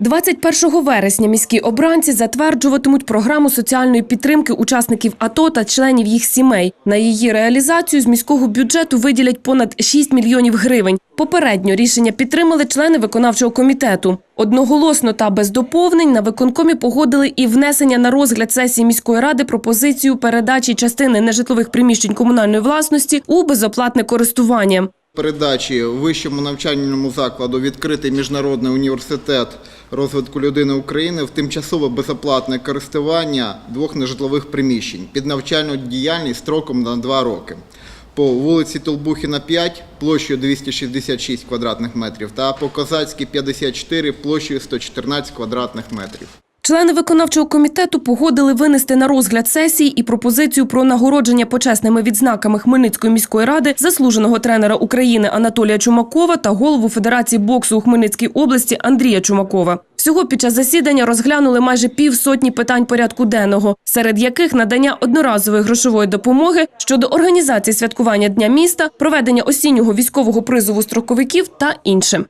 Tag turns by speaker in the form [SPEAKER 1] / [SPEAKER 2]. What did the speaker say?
[SPEAKER 1] 21 вересня міські обранці затверджуватимуть програму соціальної підтримки учасників АТО та членів їх сімей. На її реалізацію з міського бюджету виділять понад 6 мільйонів гривень. Попередньо рішення підтримали члени виконавчого комітету. Одноголосно та без доповнень на виконкомі погодили і внесення на розгляд сесії міської ради пропозицію передачі частини нежитлових приміщень комунальної власності у безоплатне користування.
[SPEAKER 2] Передачі вищому навчальному закладу відкритий міжнародний університет розвитку людини України в тимчасове безоплатне користування двох нежитлових приміщень під навчальну діяльність строком на два роки. По вулиці Толбухіна 5 площею 266 квадратних метрів та по Козацькій 54 площею 114 квадратних метрів.
[SPEAKER 1] Члени виконавчого комітету погодили винести на розгляд сесії і пропозицію про нагородження почесними відзнаками Хмельницької міської ради заслуженого тренера України Анатолія Чумакова та голову Федерації боксу у Хмельницькій області Андрія Чумакова. Всього під час засідання розглянули майже півсотні питань порядку денного, серед яких надання одноразової грошової допомоги щодо організації святкування Дня міста, проведення осіннього військового призову строковиків та інше.